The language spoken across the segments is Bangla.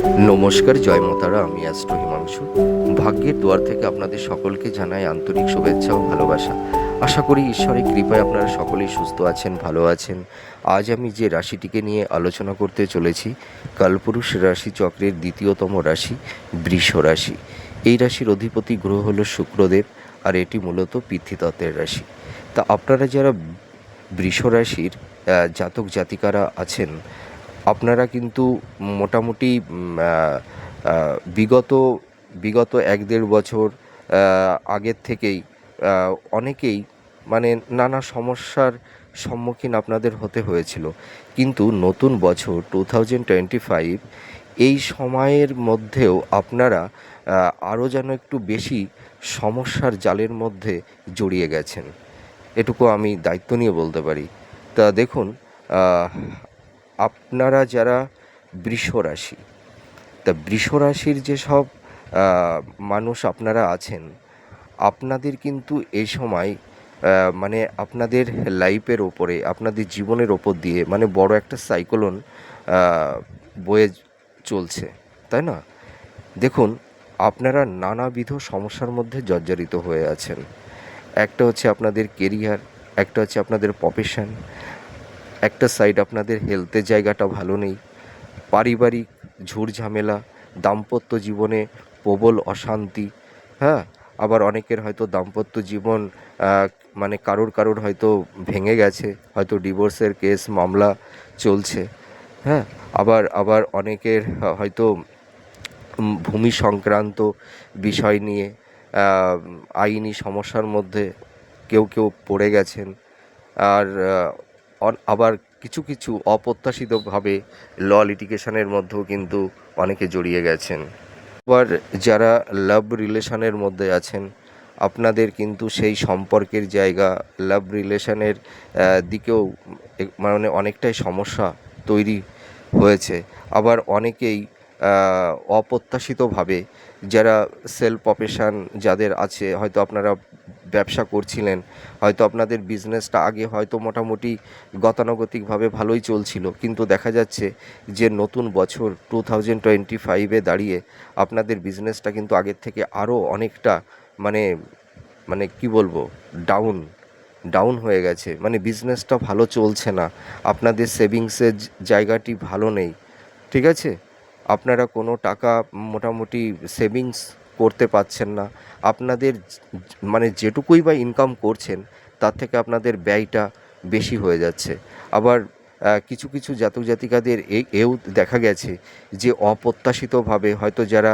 নমস্কার, জয় মাতারা, আমি অ্যাস্ট্রো হিমাংশু। ভাগ্যের দুয়ার থেকে আপনাদের সকলকে জানাই আন্তরিক শুভেচ্ছা ও ভালোবাসা। আশা করি ঈশ্বরের কৃপায় আপনারা সকলেই সুস্থ আছেন, ভালো আছেন। আজ আমি যে রাশিটিকে নিয়ে আলোচনা করতে চলেছি, কালপুরুষ রাশি চক্রের দ্বিতীয়তম রাশি, বৃষ রাশি। এই রাশির অধিপতি গ্রহ হল শুক্রদেব, আর এটি মূলত পিতৃতত্ত্বের রাশি। তা আপনারা যারা বৃষ রাশির জাতক জাতিকারা আছেন আপনারা কিন্তু মোটামুটি বিগত বিগত এক দেড় বছর আগের থেকেই অনেকেই মানে নানা সমস্যার সম্মুখীন আপনাদের হতে হয়েছিল। কিন্তু নতুন বছর টু থাউজেন্ড টোয়েন্টি ফাইভ এই সময়ের মধ্যেও আপনারা আরও যেন একটু বেশি সমস্যার জালের মধ্যে জড়িয়ে গেছেন। এটুকু আমি দায়িত্ব নিয়ে বলতে পারি। তা দেখুন আপনারা যারা বৃষ রাশি, তা বৃষ রাশির যেসব মানুষ আপনারা আছেন, আপনাদের কিন্তু এই সময় মানে আপনাদের লাইফের ওপরে, আপনাদের জীবনের ওপর দিয়ে মানে বড় একটা সাইক্লোন বয়ে চলছে, তাই না? দেখুন, আপনারা নানাবিধ সমস্যার মধ্যে জর্জরিত হয়ে আছেন। একটা হচ্ছে আপনাদের কেরিয়ার একটা হচ্ছে আপনাদের প্রফেশন একটা সাইড আপনাদের হেলথের জায়গাটা ভালো নেই। পারিবারিক ঝুড়ঝামেলা দাম্পত্য জীবনে প্রবল অশান্তি হ্যাঁ? আবার অনেকের হয়তো দাম্পত্য জীবন মানে কারোর কারোর হয়তো ভেঙে গেছে, হয়তো ডিভোর্সের কেস মামলা চলছে হ্যাঁ? আবার আবার অনেকের হয়তো ভূমি সংক্রান্ত বিষয় নিয়ে আইনি সমস্যার মধ্যে কেউ কেউ পড়ে গেছেন। আর আবার কিছু কিছু অপ্রত্যাশিতভাবে ল লিটিগেশনের মধ্যেও কিন্তু অনেকে জড়িয়ে গেছেন। আবার যারা লাভ রিলেশনের মধ্যে আছেন, আপনাদের কিন্তু সেই সম্পর্কের জায়গা লাভ রিলেশনের দিকেও মানে অনেকটাই সমস্যা তৈরি হয়েছে। আবার অনেকেই অপ্রত্যাশিতভাবে যারা সেল প্রফেশন যাদের আছে, হয়তো আপনারা ব্যবসা করছিলেন, হয়তো আপনাদের বিজনেসটা আগে হয়তো মোটামুটি গতানুগতিকভাবে ভালোই চলছিল। কিন্তু দেখা যাচ্ছে যে নতুন বছর টু থাউজেন্ড টোয়েন্টি ফাইভে দাঁড়িয়ে আপনাদের বিজনেসটা কিন্তু আগের থেকে আরও অনেকটা মানে মানে কি বলব ডাউন ডাউন হয়ে গেছে। মানে বিজনেসটা ভালো চলছে না। আপনাদের সেভিংসের জায়গাটি ভালো নেই। ঠিক আছে? আপনারা কোনো টাকা মোটামুটি সেভিংস করতে পারছেন না। আপনাদের মানে যেটুকুই বা ইনকাম করছেন, তার থেকে আপনাদের ব্যয়টা বেশি হয়ে যাচ্ছে। আবার কিছু কিছু জাতক জাতিকাদের এও দেখা গেছে যে অপ্রত্যাশিতভাবে হয়তো যারা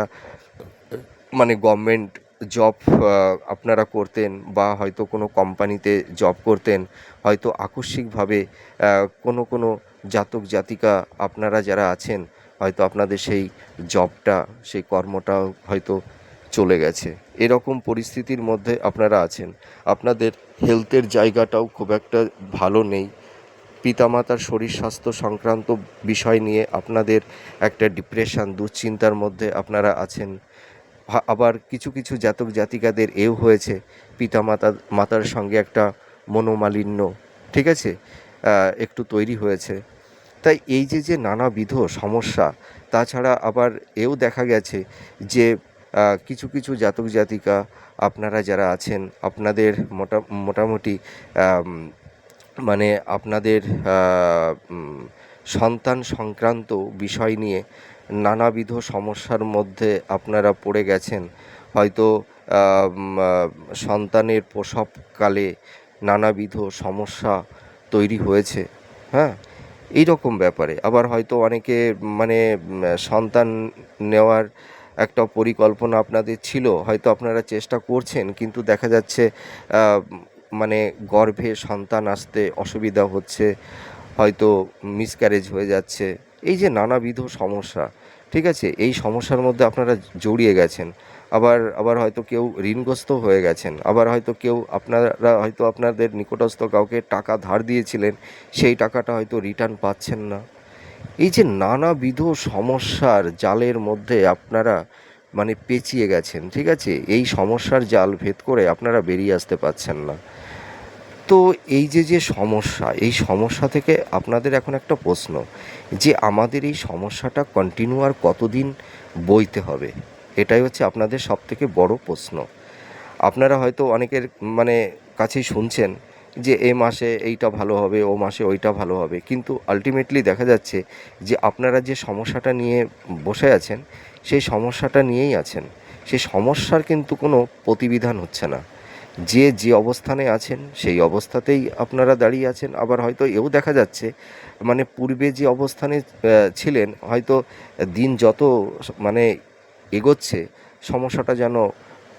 মানে গভর্নমেন্ট জব আপনারা করতেন বা হয়তো কোনো কোম্পানিতে জব করতেন, হয়তো আকস্মিকভাবে কোনো কোনো জাতক জাতিকা আপনারা যারা আছেন হয়তো আপনাদের সেই জবটা, সেই কর্মটাও হয়তো চলে গেছে। এরকম পরিস্থিতির মধ্যে আপনারা আছেন। আপনাদের হেলথের জায়গাটাও খুব একটা ভালো নেই। পিতামাতার শরীর স্বাস্থ্য সংক্রান্ত বিষয় নিয়ে আপনাদের একটা ডিপ্রেশন দুশ্চিন্তার মধ্যে আপনারা আছেন। আবার কিছু কিছু জাতক জাতিকাদের এও হয়েছে, পিতামাতা, মাতার সঙ্গে একটা মনোমালিন্য, ঠিক আছে? একটু তৈরি হয়েছে। তাই এই যে যে নানাবিধ সমস্যা, তাছাড়া আবার এও দেখা গেছে যে কিছু কিছু জাতক জাতিকা আপনারা যারা আছেন, আপনাদের মোটা, মোটামুটি মানে আপনাদের সন্তান সংক্রান্ত বিষয় নিয়ে নানাবিধ সমস্যার মধ্যে আপনারা পড়ে গেছেন। হয়তো সন্তানের প্রসবকালে নানাবিধ সমস্যা তৈরি হয়েছে। হ্যাঁ? এই রকম ব্যাপারে। আবার হয়তো অনেকে মানে সন্তান নেওয়ার একটা পরিকল্পনা আপনাদের ছিল, হয়তো আপনারা চেষ্টা করছেন, কিন্তু দেখা যাচ্ছে মানে গর্ভে সন্তান আসতে অসুবিধা হচ্ছে, হয়তো মিসক্যারেজ হয়ে যাচ্ছে। এই যে নানাবিধ সমস্যা, ঠিক আছে? এই সমস্যার মধ্যে আপনারা জড়িয়ে গেছেন। আবার আবার হয়তো কেউ ঋণগ্রস্ত হয়ে গেছেন। আবার হয়তো কেউ আপনারা, হয়তো আপনাদের নিকটস্থ কাউকে টাকা ধার দিয়েছিলেন, সেই টাকাটা হয়তো রিটার্ন পাচ্ছেন না। এই যে নানাবিধ সমস্যার জালের মধ্যে আপনারা মানে পেঁচিয়ে গেছেন, ঠিক আছে? এই সমস্যার জাল ভেদ করে আপনারা বেরিয়ে আসতে পারছেন না। তো এই যে যে সমস্যা, এই সমস্যা থেকে আপনাদের এখন একটা প্রশ্ন, যে আমাদের এই সমস্যাটা কন্টিনিউ আর কতদিন বইতে হবে? এটাই হচ্ছে আপনাদের সব থেকে বড় প্রশ্ন। আপনারা হয়তো অনেকের মানে কাছেই শুনছেন যে এ মাসে এইটা ভালো হবে, ও মাসে ওইটা ভালো হবে। কিন্তু আলটিমেটলি দেখা যাচ্ছে যে আপনারা যে সমস্যাটা নিয়ে বসে আছেন, সেই সমস্যাটা নিয়েই আছেন। সেই সমস্যার কিন্তু কোনো প্রতিবিধান হচ্ছে না। যে যে অবস্থানে আছেন, সেই অবস্থাতেই আপনারা দাঁড়িয়ে আছেন। আবার হয়তো এও দেখা যাচ্ছে মানে পূর্বে যে অবস্থানে ছিলেন, হয়তো দিন যত মানে এগোচ্ছে, সমস্যাটা যেন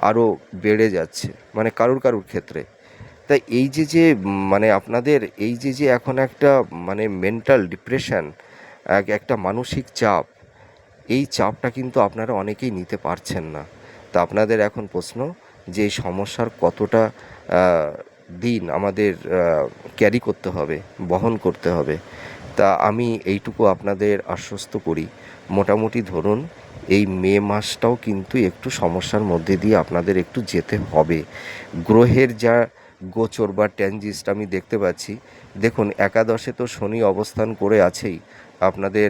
আরও বেড়ে যাচ্ছে মানে কারুর কারুর ক্ষেত্রে। তাই এই যে যে মানে আপনাদের এই যে যে এখন একটা মানে মেন্টাল ডিপ্রেশন এক, একটা মানসিক চাপ, এই চাপটা কিন্তু আপনারা অনেকেই নিতে পারছেন না। তা আপনাদের এখন প্রশ্ন যে, এই সমস্যার কতটা দিন আমাদের ক্যারি করতে হবে, বহন করতে হবে। তা আমি এইটুকু আপনাদের আশ্বস্ত করি। মোটামুটি ধরুন এই মে মাসটাও কিন্তু একটু সমস্যার মধ্যে দিয়ে আপনাদের একটু যেতে হবে। গ্রহের যা গোচর বা ট্যানজিস্ট আমি দেখতে পাচ্ছি, দেখুন একাদশে তো শনি অবস্থান করে আছেই আপনাদের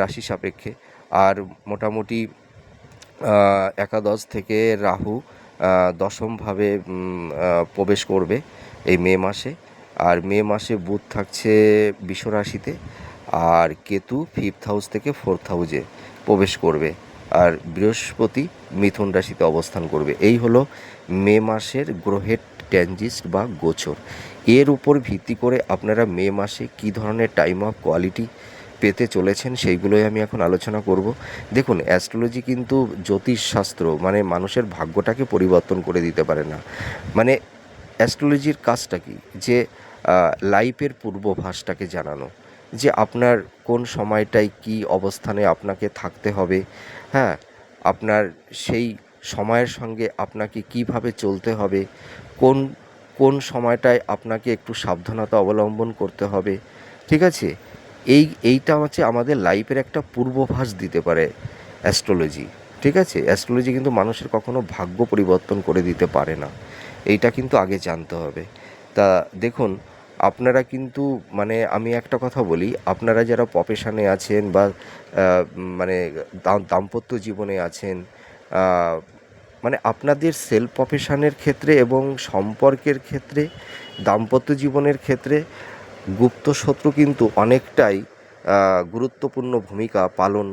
রাশি সাপেক্ষে। আর মোটামুটি একাদশ থেকে রাহু দশমভাবে প্রবেশ করবে এই মে মাসে। আর মে মাসে বুধ থাকছে বিষ রাশিতে আর কেতু ফিফথ হাউস থেকে ফোর্থ হাউসে প্রবেশ করবে। আর বৃহস্পতি মিথুন রাশিতে অবস্থান করবে। এই হলো মে মাসের গ্রহের ট্যানজিস্ট বা গোচর। এর উপর ভিত্তি করে আপনারা মে মাসে কী ধরনের টাইম অফ কোয়ালিটি পেতে চলেছেন সেইগুলোই আমি এখন আলোচনা করব। দেখুন, অ্যাস্ট্রোলজি কিন্তু জ্যোতিষশাস্ত্র মানে মানুষের ভাগ্যটাকে পরিবর্তন করে দিতে পারে না। মানে অ্যাস্ট্রোলজির কাজটা কি? যে লাইফের পূর্বভাসটাকে জানানো। যে আপনার কোন সময়টায় কি অবস্থানে আপনাকে থাকতে হবে হ্যাঁ? আপনার সেই সময়ের সঙ্গে আপনাকে কীভাবে চলতে হবে, কোন কোন সময়টায় আপনাকে একটু সাবধানতা অবলম্বন করতে হবে, ঠিক আছে? এই, এইটা হচ্ছে আমাদের লাইফের একটা পূর্বভাস দিতে পারে অ্যাস্ট্রোলজি, ঠিক আছে? অ্যাস্ট্রোলজি কিন্তু মানুষের কখনো ভাগ্য পরিবর্তন করে দিতে পারে না, এইটা কিন্তু আগে জানতে হবে। তা দেখুন আপনারা কিন্তু মানে আমি একটা কথা বলি, আপনারা যারা প্রফেশনে আছেন বা মানে দাম্পত্য জীবনে আছেন মানে আপনাদের সেলফ প্রফেশনের ক্ষেত্রে এবং সম্পর্কের ক্ষেত্রে, দাম্পত্য জীবনের ক্ষেত্রে গুপ্ত শত্রু কিন্তু অনেকটাই গুরুত্বপূর্ণ ভূমিকা পালন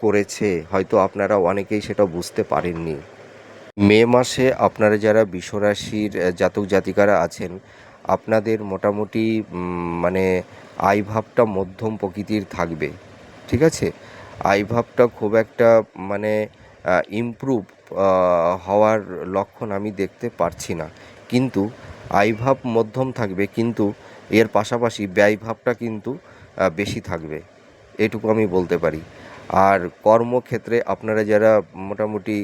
করেছে। হয়তো আপনারা অনেকেই সেটা বুঝতে পারেননি। মে মাসে আপনারা যারা বিশ্বরাশির জাতক জাতিকারা আছেন আপনাদের মোটামুটি মানে আয়ভাবটা মধ্যম প্রকৃতির থাকবে, ঠিক আছে? আয়ভাবটা খুব একটা মানে ইমপ্রুভ হওয়ার লক্ষণ আমি দেখতে পারছি না। কিন্তু আয়ভাব মধ্যম থাকবে, কিন্তু এর পাশাপাশি ব্যয়ভাবটা কিন্তু বেশি থাকবে, এটুকু আমি বলতে পারি। আর কর্মক্ষেত্রে আপনারা যারা মোটামুটি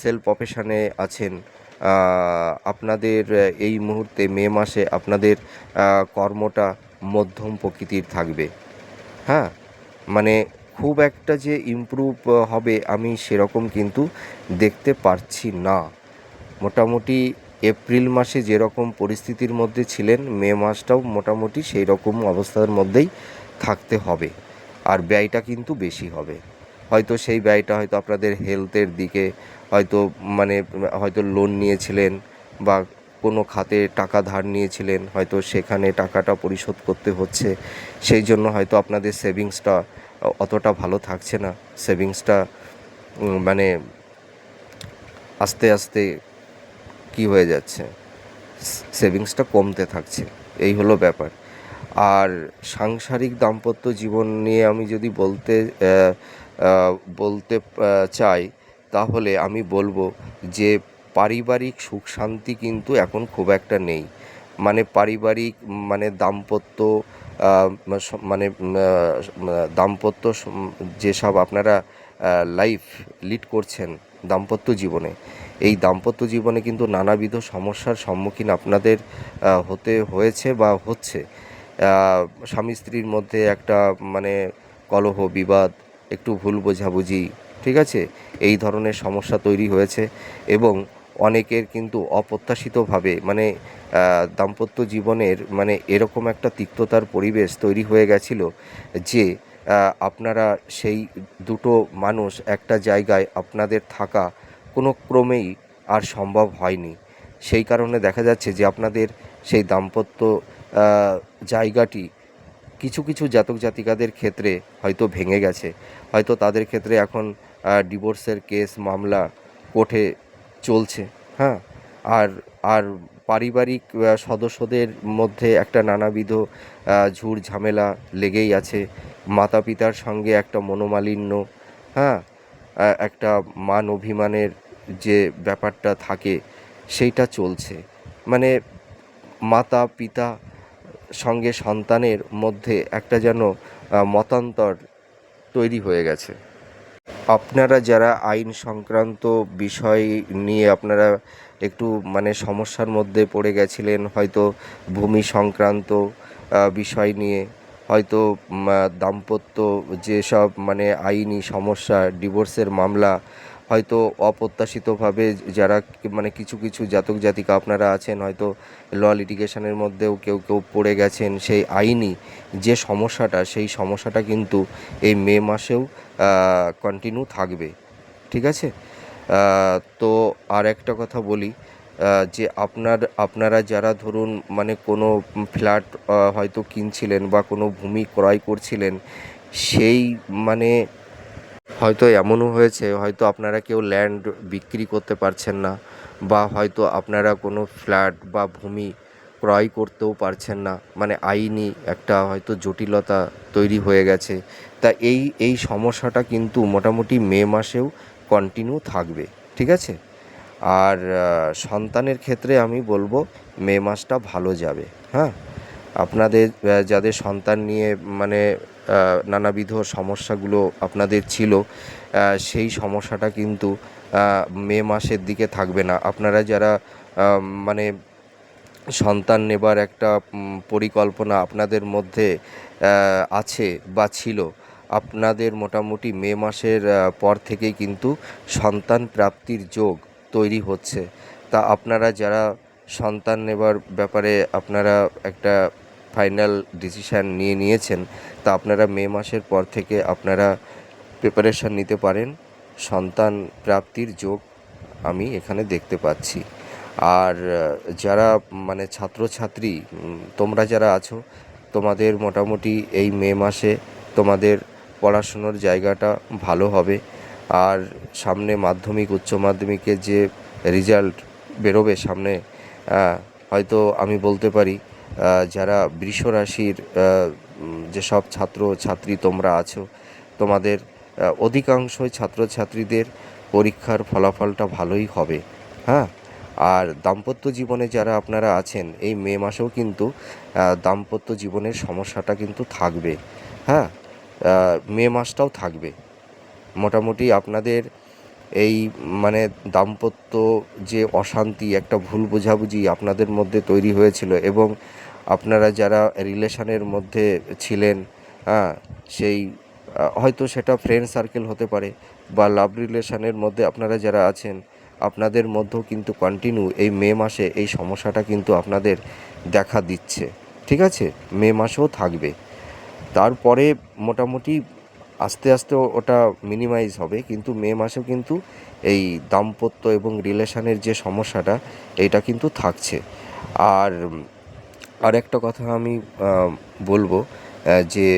সেলফ প্রফেশনে আছেন আপনাদের এই মুহূর্তে মে মাসে আপনাদের কর্মটা মধ্যম প্রকৃতির থাকবে। হ্যাঁ? মানে খুব একটা যে ইমপ্রুভ হবে আমি সেরকম কিন্তু দেখতে পারছি না। মোটামুটি এপ্রিল মাসে যেরকম পরিস্থিতির মধ্যে ছিলেন, মে মাসটাও মোটামুটি সেই রকম অবস্থার মধ্যেই থাকতে হবে। আর ব্যয়টা কিন্তু বেশি হবে। হয়তো সেই ব্যয়টা হয়তো আপনাদের হেলথের দিকে হয়তো মানে হয়তো লোন নিয়েছিলেন বা কোনো খাতে টাকা ধার নিয়েছিলেন, হয়তো সেখানে টাকাটা পরিশোধ করতে হচ্ছে, সেই জন্য হয়তো আপনাদের সেভিংসটা অতটা ভালো থাকছে না। সেভিংসটা মানে আস্তে আস্তে কি হয়ে যাচ্ছে সেভিংসটা কমতে থাকছে, এই হলো ব্যাপার। আর সাংসারিক দাম্পত্য জীবন নিয়ে আমি যদি বলতে বলতে চাই, তাহলে আমি বলব যে পারিবারিক সুখ শান্তি কিন্তু এখন খুব একটা নেই। মানে পারিবারিক মানে দাম্পত্য মানে দাম্পত্য যেসব আপনারা লাইফ লিড করছেন দাম্পত্য জীবনে, এই দাম্পত্য জীবনে কিন্তু নানাবিধ সমস্যার সম্মুখীন আপনাদের হতে হয়েছে বা হচ্ছে। স্বামী স্ত্রীর মধ্যে একটা মানে কলহ, বিবাদ একটু ভুল বোঝাবুঝি, ঠিক আছে? এই ধরনের সমস্যা তৈরি হয়েছে এবং অনেকের কিন্তু অপ্রত্যাশিতভাবে মানে দাম্পত্য জীবনের মানে এরকম একটা তিক্ততার পরিবেশ তৈরি হয়ে গেছিল যে আপনারা সেই দুটো মানুষ একটা জায়গায় আপনাদের থাকা কোনো ক্রমেই আর সম্ভব হয়নি। সেই কারণে দেখা যাচ্ছে যে আপনাদের সেই দাম্পত্য জায়গাটি কিছু কিছু জাতক জাতিকাদের ক্ষেত্রে হয়তো ভেঙে গেছে। হয়তো তাদের ক্ষেত্রে এখন ডিভোর্সের কেস মামলা কোর্টে চলছে হ্যাঁ? আর আর পারিবারিক সদস্যদের মধ্যে একটা নানাবিধ ঝুট ঝামেলা লেগেই আছে। মাতা পিতার সঙ্গে একটা মনোমালিন্য হ্যাঁ? একটা মান অভিমানের যে ব্যাপারটা থাকে, সেইটা চলছে। মানে মাতা পিতা সঙ্গে সন্তানের মধ্যে একটা যেন মতান্তর তৈরি হয়ে গেছে। আপনারা যারা আইন সংক্রান্ত বিষয় নিয়ে আপনারা একটু মানে সমস্যার মধ্যে পড়ে গেছিলেন, হয়তো ভূমি সংক্রান্ত বিষয় নিয়ে, হয়তো দাম্পত্য যেসব মানে আইনি সমস্যা, ডিভোর্সের মামলা হয়তো অপ্রত্যাশিতভাবে যারা মানে কিছু কিছু জাতক জাতিকা আপনারা আছেন, হয়তো ল লিটিগেশনের মধ্যেও কেউ কেউ পড়ে গেছেন সেই আইনি যে সমস্যাটা, সেই সমস্যাটা কিন্তু এই মে মাসেও কন্টিনিউ থাকবে। ঠিক আছে? তো আর একটা কথা বলি যে আপনার, আপনারা যারা ধরুন মানে কোনো ফ্ল্যাট হয়তো কিনছিলেন বা কোনো ভূমি ক্রয় করছিলেন, সেই মানে হয়তো এমনও হয়েছে, হয়তো আপনারা কেউ ল্যান্ড বিক্রি করতে পারছেন না বা হয়তো আপনারা কোনো ফ্ল্যাট বা ভূমি ক্রয় করতেও পারছেন না। মানে আইনি একটা হয়তো জটিলতা তৈরি হয়ে গেছে। তা এই এই সমস্যাটা কিন্তু মোটামুটি মে মাসেও কন্টিনিউ থাকবে, ঠিক আছে? আর সন্তানের ক্ষেত্রে আমি বলব মে মাসটা ভালো যাবে হ্যাঁ? আপনাদের যাদের সন্তান নিয়ে মানে নানাবিধ সমস্যাগুলো আপনাদের ছিল সেই সমস্যাটা কিন্তু মে মাসের দিকে থাকবে না। আপনারা যারা মানে সন্তান নেবার একটা পরিকল্পনা আপনাদের মধ্যে আছে বা ছিল, আপনাদের মোটামুটি মে মাসের পর থেকেই কিন্তু সন্তান প্রাপ্তির যোগ তৈরি হচ্ছে। তা আপনারা যারা সন্তান নেবার ব্যাপারে আপনারা একটা ফাইনাল ডিসিশান নিয়ে নিয়েছেন তা আপনারা মে মাসের পর থেকে আপনারা প্রিপারেশান নিতে পারেন। সন্তান প্রাপ্তির যোগ আমি এখানে দেখতে পাচ্ছি। আর যারা মানে ছাত্রছাত্রী তোমরা যারা আছো, তোমাদের মোটামুটি এই মে মাসে তোমাদের পড়াশুনোর জায়গাটা ভালো হবে। আর সামনে মাধ্যমিক, উচ্চ মাধ্যমিকের যে রেজাল্ট বেরোবে সামনে হয়তো আমি বলতে পারি যারা বৃষ রাশির যেসব ছাত্র ছাত্রী তোমরা আছো, তোমাদের অধিকাংশই ছাত্রছাত্রীদের পরীক্ষার ফলাফলটা ভালোই হবে হ্যাঁ? আর দাম্পত্য জীবনে যারা আপনারা আছেন, এই মে মাসেও কিন্তু দাম্পত্য জীবনের সমস্যাটা কিন্তু থাকবে হ্যাঁ? মে মাসটাও থাকবে। মোটামুটি আপনাদের এই মানে দাম্পত্য যে অশান্তি, একটা ভুল বোঝাবুঝি আপনাদের মধ্যে তৈরি হয়েছিল এবং আপনারা যারা রিলেশনের মধ্যে ছিলেন হ্যাঁ সেই হয়তো সেটা ফ্রেন্ড সার্কেল হতে পারে বা লাভ রিলেশনের মধ্যে আপনারা যারা আছেন, আপনাদের মধ্যেও কিন্তু কন্টিনিউ এই মে মাসে এই সমস্যাটা কিন্তু আপনাদের দেখা দিচ্ছে। ঠিক আছে? মে মাসেও থাকবে। তারপরে মোটামুটি আস্তে আস্তে ওটা মিনিমাইজ হবে, কিন্তু মে মাসেও কিন্তু এই দাম্পত্য এবং রিলেশনের যে সমস্যাটা, এইটা কিন্তু থাকছে। আর আর একটা কথা আমি বলব যে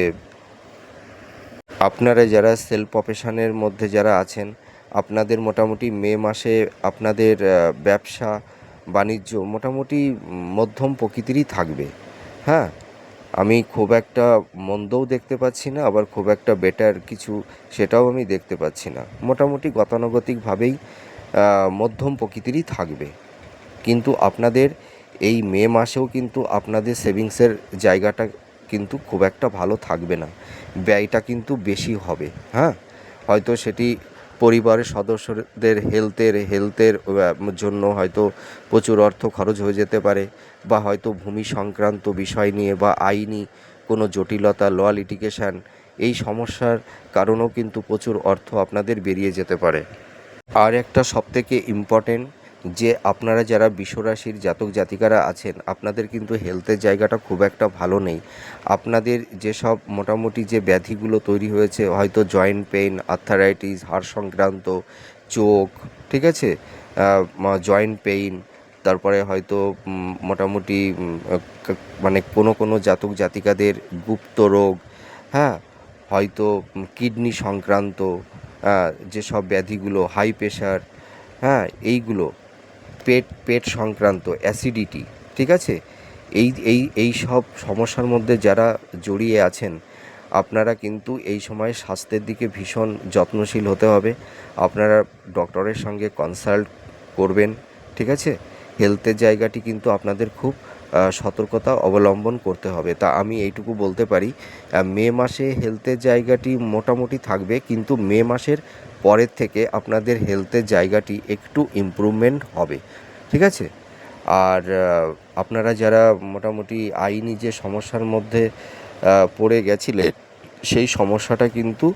আপনারা যারা সেল প্রফেশনের মধ্যে যারা আছেন, আপনাদের মোটামুটি মে মাসে আপনাদের ব্যবসা, বাণিজ্য মোটামুটি মধ্যম প্রকৃতিরই থাকবে। হ্যাঁ? আমি খুব একটা মন্দও দেখতে পাচ্ছি না, আবার খুব একটা বেটার কিছু সেটাও আমি দেখতে পাচ্ছি না। মোটামুটি গতানুগতিকভাবেই মধ্যম প্রকৃতিরই থাকবে। কিন্তু আপনাদের এই মে মাসেও কিন্তু আপনাদের সেভিংসের জায়গাটা কিন্তু খুব একটা ভালো থাকবে না। ব্যয়টা কিন্তু বেশি হবে হ্যাঁ? হয়তো সেটি পরিবারের সদস্যদের হেলথের হেলথের জন্য হয়তো প্রচুর অর্থ খরচ হয়ে যেতে পারে বা হয়তো ভূমি সংক্রান্ত বিষয় নিয়ে বা আইনি কোনো জটিলতা ল লিটিগেশন এই সমস্যার কারণেও কিন্তু প্রচুর অর্থ আপনাদের বেরিয়ে যেতে পারে। আর একটা সবথেকে ইম্পর্টেন্ট যে আপনারা যারা বিশ্বরাশির জাতক জাতিকারা আছেন, আপনাদের কিন্তু হেলথের জায়গাটা খুব একটা ভালো নেই। আপনাদের যেসব মোটামুটি যে ব্যাধিগুলো তৈরি হয়েছে, হয়তো জয়েন্ট পেইন আর্থারাইটিস হাড় সংক্রান্ত, চোখ, ঠিক আছে? জয়েন্ট পেইন তারপরে হয়তো মোটামুটি মানে কোনো কোনো জাতক জাতিকাদের গুপ্ত রোগ হ্যাঁ? হয়তো কিডনি সংক্রান্ত যেসব ব্যাধিগুলো হাই প্রেশার হ্যাঁ? এইগুলো। পেট পেট সংক্রান্ত অ্যাসিডিটি ঠিক আছে? এই এই এই সব সমস্যার মধ্যে যারা জড়িয়ে আছেন, আপনারা কিন্তু এই সময় স্বাস্থ্যের দিকে ভীষণ যত্নশীল হতে হবে। আপনারা ডক্টরের সঙ্গে কনসাল্ট করবেন, ঠিক আছে? হেলথের জায়গাটি কিন্তু আপনাদের খুব সতর্কতা অবলম্বন করতে হবে। তা আমি এইটুকু বলতে পারি মে মাসে হেলথের জায়গাটি মোটামুটি থাকবে, কিন্তু মে মাসের পরের থেকে আপনাদের হেলথের জায়গাটি একটু ইমপ্রুভমেন্ট হবে, ঠিক আছে? আর আপনারা যারা মোটামুটি আইনি যে সমস্যার মধ্যে পড়ে গেছিলেন, সেই সমস্যাটা কিন্তু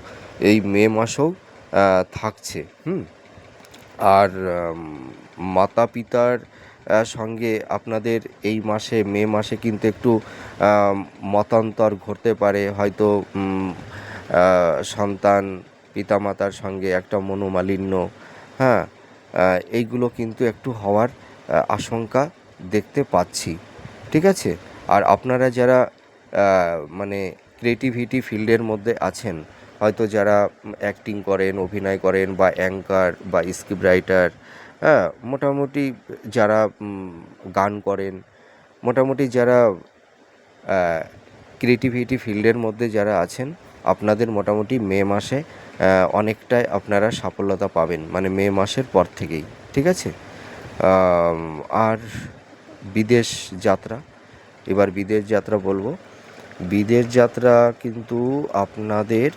এই মে মাসেও থাকছে, হুম? আর মাতা পিতার সঙ্গে আপনাদের এই মাসে, মে মাসে কিন্তু একটু মতান্তর ঘটতে পারে, হয়তো সন্তান পিতামাতার সঙ্গে একটা মনোমালিন্য হ্যাঁ এইগুলো কিন্তু একটু হওয়ার আশঙ্কা দেখতে পাচ্ছি, ঠিক আছে? আর আপনারা যারা মানে ক্রিয়েটিভিটি ফিল্ডের মধ্যে আছেন, হয়তো যারা অ্যাক্টিং করেন, অভিনয় করেন বা অ্যাঙ্কার বা স্ক্রিপ্ট রাইটার হ্যাঁ মোটামুটি যারা গান করেন, মোটামুটি যারা ক্রিয়েটিভিটি ফিল্ডের মধ্যে যারা আছেন আপনাদের মোটামুটি মে মাসে অনেকটাই আপনারা সাফল্যতা পাবেন মানে মে মাসের পর থেকেই, ঠিক আছে? আর বিদেশ যাত্রা, এবার বিদেশ যাত্রা বলব। বিদেশ যাত্রা কিন্তু আপনাদের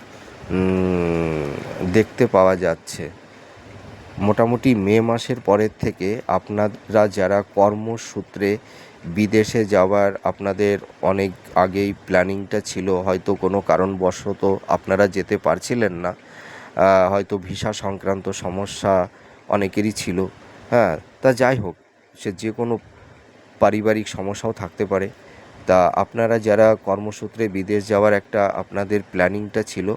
দেখতে পাওয়া যাচ্ছে। মোটামুটি মে মাসের পরের থেকে আপনারা যারা কর্মসূত্রে বিদেশে যাওয়ার আপনাদের অনেক আগেই প্ল্যানিংটা ছিল, হয়তো কোনো কারণবশত আপনারা যেতে পারছিলেন না। হয়তো ভিসা সংক্রান্ত সমস্যা অনেকেরই ছিল। হ্যাঁ তা যাই হোক, সে যে কোনো পারিবারিক সমস্যাও থাকতে পারে। তা আপনারা যারা কর্মসূত্রে বিদেশ যাওয়ার একটা আপনাদের প্ল্যানিংটা ছিল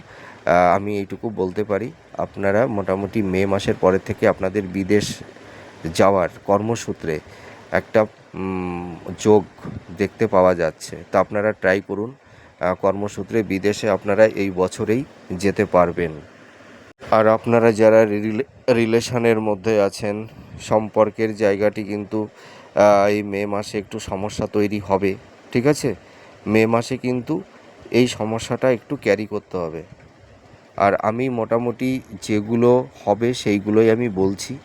আমি এইটুকু বলতে পারি, আপনারা মোটামুটি মে মাসের পরের থেকে আপনাদের বিদেশ যাওয়ার কর্মসূত্রে একটা যোগ দেখতে পাওয়া যাচ্ছে। তা আপনারা ট্রাই করুন। কর্মসূত্রে বিদেশে আপনারা এই বছরেই যেতে পারবেন। আর আপনারা যারা রিলে- রিলেশনের মধ্যে আছেন, সম্পর্কের জায়গাটি কিন্তু এই মে মাসে একটু সমস্যা তৈরি হবে, ঠিক আছে? মে মাসে কিন্তু এই সমস্যাটা একটু ক্যারি করতে হবে। আর আমি মোটামুটি যেগুলো হবে সেইগুলোই আমি বলছি।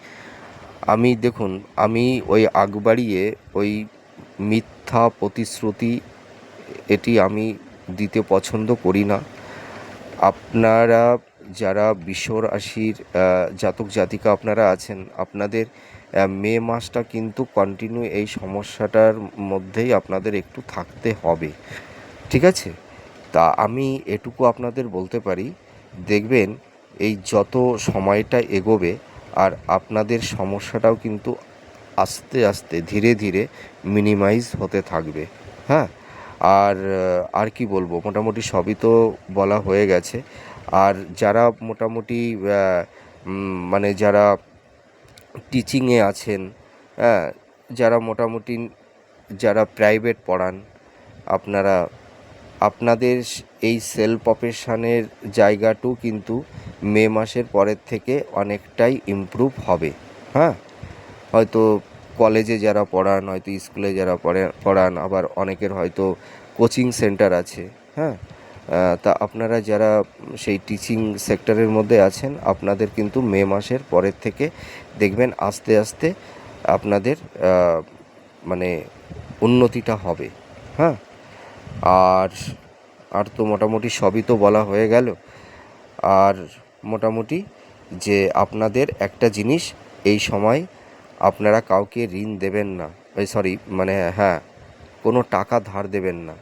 আমি, দেখুন, আমি ওই আগ বাড়িয়ে ওই মিথ্যা প্রতিশ্রুতি এটি আমি দিতে পছন্দ করি না। আপনারা যারা বিশ্ব রাশির জাতক জাতিকা আপনারা আছেন, আপনাদের মে মাসটা কিন্তু কন্টিনিউ এই সমস্যাটার মধ্যেই আপনাদের একটু থাকতে হবে। ঠিক আছে? তা আমি এটুকু আপনাদের বলতে পারি, দেখবেন এই যত সময়টা এগোবে আর আপনাদের সমস্যাটাও কিন্তু আস্তে আস্তে ধীরে ধীরে মিনিমাইজ হতে থাকবে হ্যাঁ? আর আর কি বলব, মোটামুটি সবই তো বলা হয়ে গেছে। আর যারা মোটামুটি মানে যারা টিচিংয়ে আছেন হ্যাঁ? যারা মোটামুটি, যারা প্রাইভেট পড়ান, আপনারা আপনাদের এই সেলফ প্রফেশনের জায়গাটাও কিন্তু মে মাসের পরের থেকে অনেকটাই ইমপ্রুভ হবে। হ্যাঁ? হয়তো কলেজে যারা পড়ান, হয়তো স্কুলে যারা পড়ে, পড়ান, আবার অনেকের হয়তো কোচিং সেন্টার আছে। হ্যাঁ? তা আপনারা যারা সেই টিচিং সেক্টরের মধ্যে আছেন, আপনাদের কিন্তু মে মাসের পরের থেকে দেখবেন আস্তে আস্তে আপনাদের মানে উন্নতিটা হবে। হ্যাঁ? আর আর তো মোটামুটি সবই তো বলা হয়ে গেল। আর মোটামুটি যে আপনাদের একটা জিনিস এই সময় আপনারা কাউকে ঋণ দেবেন না ওই সরি মানে হ্যাঁ কোনো টাকা ধার দেবেন না।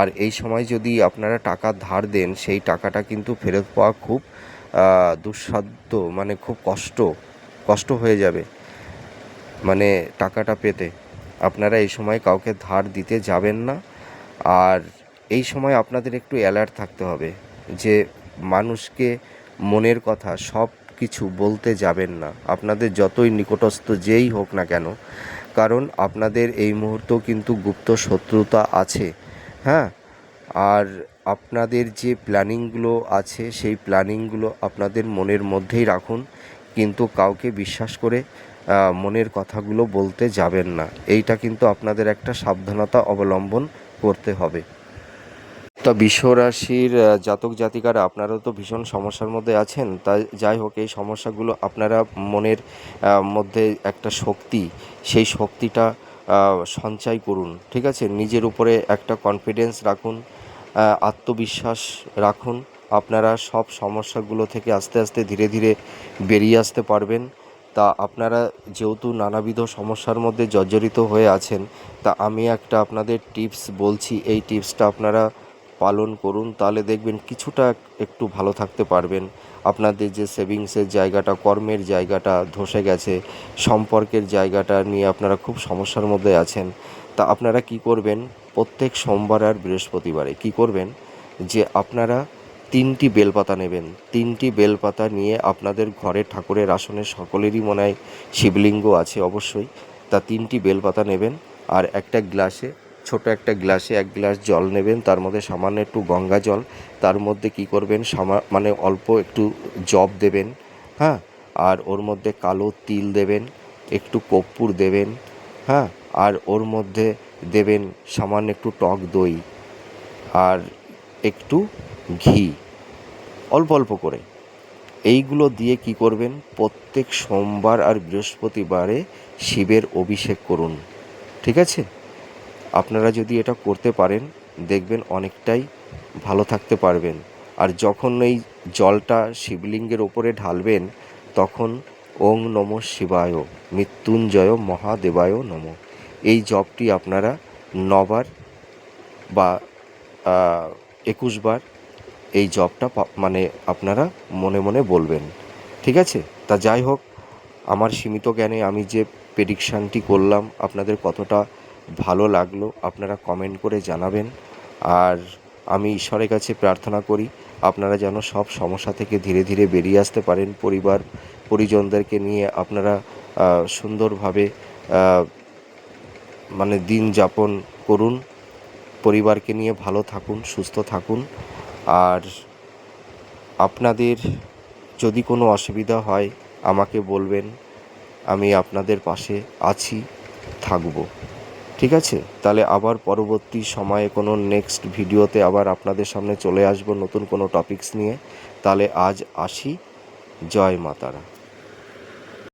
আর এই সময় যদি আপনারা টাকা ধার দেন, সেই টাকাটা কিন্তু ফেরত পাওয়া খুব দুঃসাধ্য মানে খুব কষ্ট কষ্ট হয়ে যাবে মানে টাকাটা পেতে। আপনারা এই সময় কাউকে ধার দিতে যাবেন না। আর এই সময় আপনাদের একটু অ্যালার্ট থাকতে হবে যে মানুষকে মনের কথা সব কিছু বলতে যাবেন না। আপনাদের যতই নিকটস্থ যেই হোক না কেন, কারণ আপনাদের এই মুহূর্তেও কিন্তু গুপ্ত শত্রুতা আছে হ্যাঁ? আর আপনাদের যে প্ল্যানিংগুলো আছে, সেই প্ল্যানিংগুলো আপনাদের মনের মধ্যেই রাখুন, কিন্তু কাউকে বিশ্বাস করে মনের কথাগুলো বলতে যাবেন না। এইটা কিন্তু আপনাদের একটা সাবধানতা অবলম্বন করতে হবে। তা বিশ্বরাশির জাতক জাতিকারা আপনারা তো ভীষণ সমস্যার মধ্যে আছেন। তাই যাই হোক, এই সমস্যাগুলো আপনারা মনের মধ্যে একটা শক্তি, সেই শক্তিটা সঞ্চয় করুন, ঠিক আছে? নিজের উপরে একটা কনফিডেন্স রাখুন আত্মবিশ্বাস রাখুন। আপনারা সব সমস্যাগুলো থেকে আস্তে আস্তে ধীরে ধীরে বেরিয়ে আসতে পারবেন। তা আপনারা যেহেতু নানাবিধ সমস্যার মধ্যে জর্জরিত হয়ে আছেন, তা আমি একটা আপনাদের টিপস বলছি, এই টিপসটা আপনারা পালন করুন, তাহলে দেখবেন কিছুটা একটু ভালো থাকতে পারবেন। আপনাদের যে সেভিংসের জায়গাটা, কর্মের জায়গাটা ধসে গেছে, সম্পর্কের জায়গাটা নিয়ে আপনারা খুব সমস্যার মধ্যে আছেন, তা আপনারা কি করবেন? প্রত্যেক সোমবার আর বৃহস্পতিবারে কি করবেন? যে আপনারা তিনটি বেলপাতা নেবেন। তিনটি বেলপাতা নিয়ে আপনাদের ঘরে ঠাকুরের আসনে সকলেরই মনে হয় শিবলিঙ্গ আছে অবশ্যই। তা তিনটি বেলপাতা নেবেন আর একটা গ্লাসে, ছোট একটা গ্লাসে এক গ্লাস জল নেবেন। তার মধ্যে সামান্য একটু গঙ্গা জল। তার মধ্যে কি করবেন? সামা মানে অল্প একটু জব দেবেন হ্যাঁ? আর ওর মধ্যে কালো তিল দেবেন, একটু কর্পূর দেবেন হ্যাঁ? আর ওর মধ্যে দেবেন সামান্য একটু টক দই। আর একটু ঘি। অল্প অল্প করে। এইগুলো দিয়ে কি করবেন? প্রত্যেক সোমবার আর বৃহস্পতিবারে শিবের অভিষেক করুন। ঠিক আছে? আপনারা যদি এটা করতে পারেন, দেখবেন অনেকটাই ভালো থাকতে পারবেন। আর যখন এই জলটা শিবলিঙ্গের ওপরে ঢালবেন, তখন ওং নম শিবায়, মৃত্যুঞ্জয় মহাদেবায় নম। এই জপটি আপনারা নবার বা একুশবার এই জবটা মানে আপনারা মনে মনে বলবেন। ঠিক আছে? তা যাই হোক, আমার সীমিত জ্ঞানে আমি যে প্রেডিকশানটি করলাম, আপনাদের কতটা ভালো লাগল, আপনারা কমেন্ট করে জানাবেন। আর আমি ঈশ্বরের কাছে প্রার্থনা করি, আপনারা যেন সব সমস্যা থেকে ধীরে ধীরে বেরিয়ে আসতে পারেন। পরিবার, পরিজনদেরকে নিয়ে আপনারা সুন্দরভাবে মানে দিন যাপন করুন। পরিবারকে নিয়ে ভালো থাকুন, সুস্থ থাকুন। আর আপনাদের যদি কোনো অসুবিধা হয়, আমাকে বলবেন, আমি আপনাদের পাশে আছি, থাকব। ঠিক আছে? তাহলে আবার পরবর্তী সময়ে কোনো নেক্সট ভিডিওতে আবার আপনাদের সামনে চলে আসব নতুন কোনো টপিকস নিয়ে। তাহলে আজ আসি। জয় মাতারা।